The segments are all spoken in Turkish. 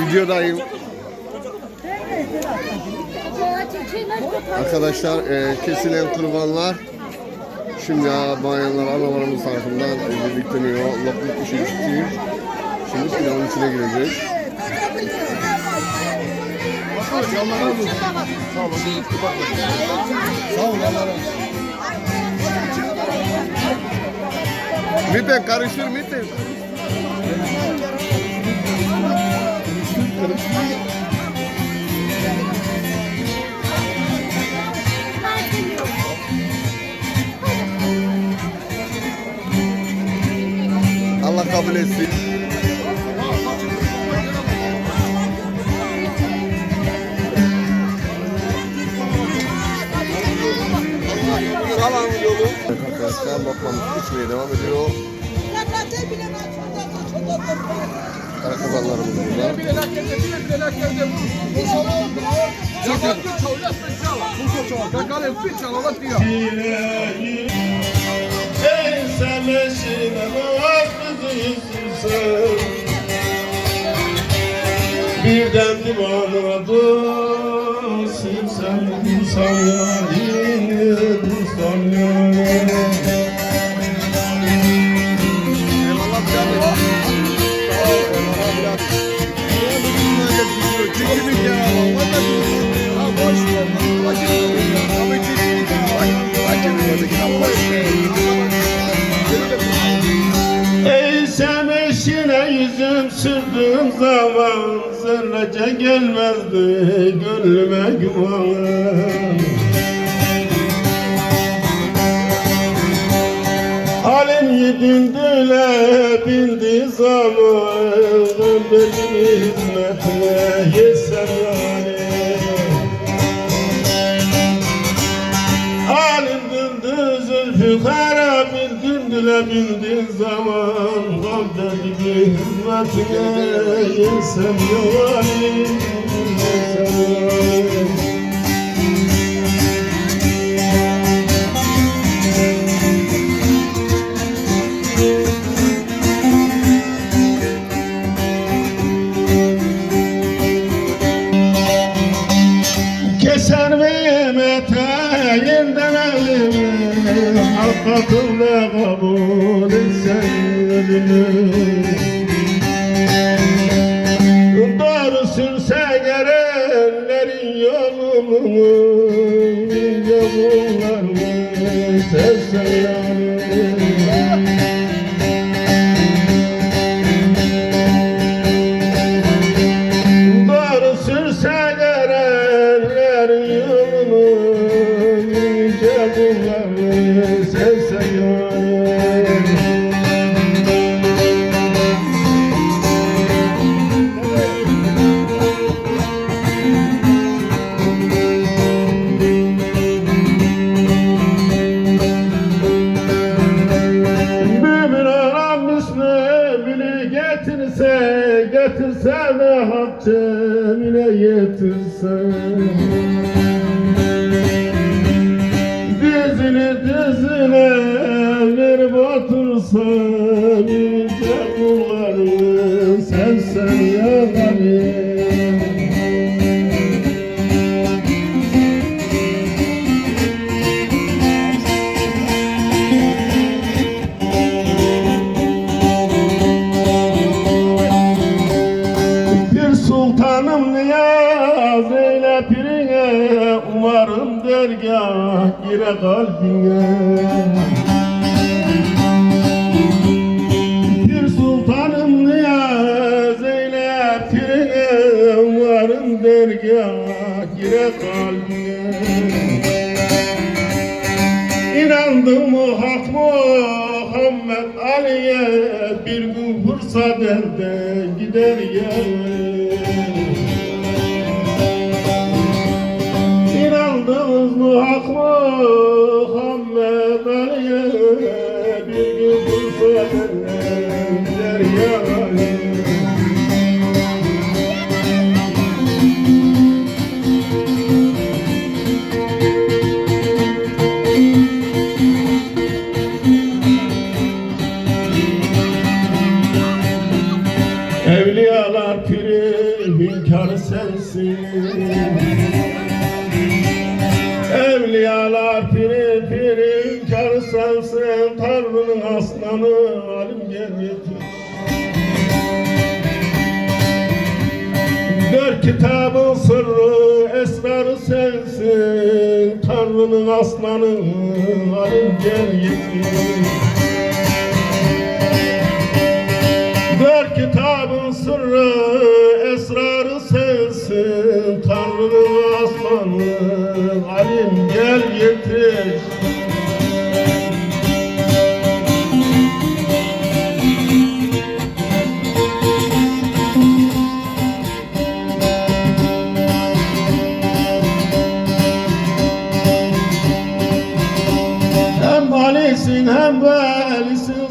videodayım. Arkadaşlar e, kesilen kurbanlar şimdi ya, bayanlar analarımız tarafından e, birlikteniyor. Lokluk işi istiyor. Şimdi pilavın içine girecek. Miten karışır miten. Allah kabul etsin. Salam yolu. Arkadaşlar lokmamız pişmeye devam ediyor. Kara kazanlarımız burada. Sen sen. Birden divanına dostum sen Dursan yüzüm sürdüğüm zaman Zerrece gelmezdi gönlüme güven Halim yedindile bindi zaman Ömrümün hizmetine yesem yani gündüle bindi zaman Kaldı gibi hizmetine yesem yani Keser miyim eteğinden elimi Hakikatimle kabul etsen ölümü Doğru sürse gelenlerin yolunu de hak cemile getirse Dizini dizine verip otursa dergah gire kalbine. Bir sultanım niyaz eyle pirine Umarım dergah gire kalbine. İnandım o hak Muhammed Ali'ye Bir gün fırsat elden gider ya Evliyalar piri piri hünkârı sensin Tanrı'nın aslanı alim gel yetir Dört kitabın sırrı esrarı sensin Tanrı'nın aslanı alim gel yetir Dört kitabın sırrı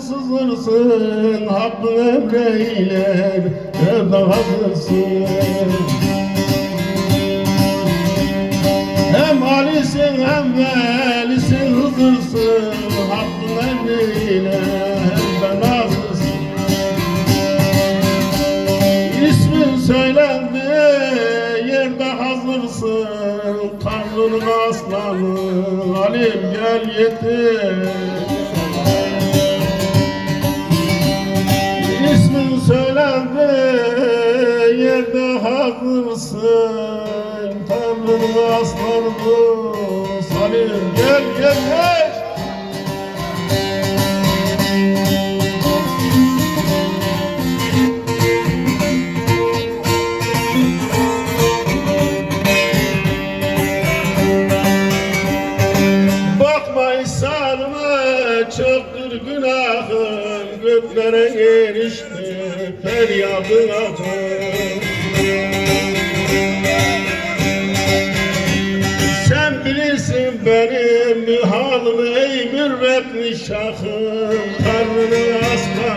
sızırsın Hakkı emreyler nerede hazırsın. Hem valisin hem velisin hızırsın Hakkı emreyler hem de nazırsın İsmin söylendi yerde hazırsın. Tanrı'nın aslanı Alim gel yetir yerde hazırsın Tanrı'nın aslanı Salim gel yetir Bakma feryadın akım Sen bilirsin benim halımı ey mürvetli şahım Tanrı'nın aslanı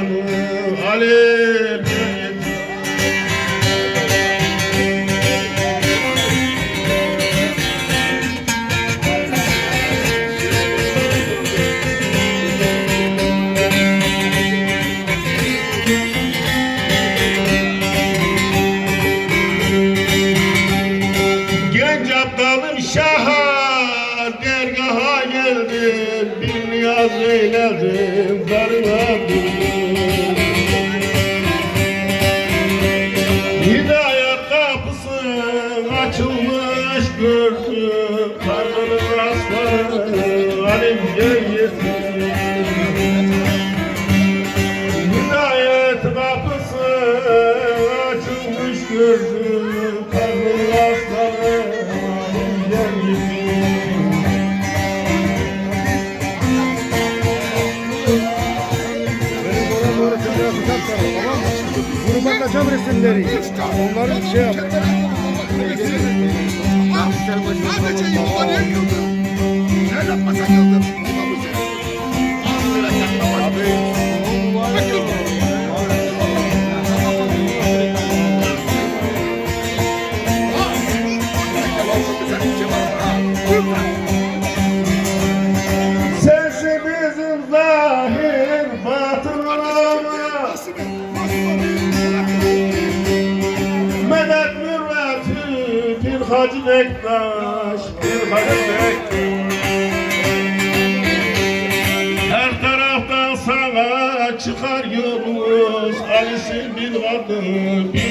niyaz eyledim kamerası kapsana tamam mı? Gruba kaçam resimleri. Onları şey yap. Sadece yukarıya yıldım. Nerede masa yıldım? Sensin hacı Bektaş Bir hacı Bektaş. Her taraftan sana çıkar yolumuz. Ali'sin bir kadın bir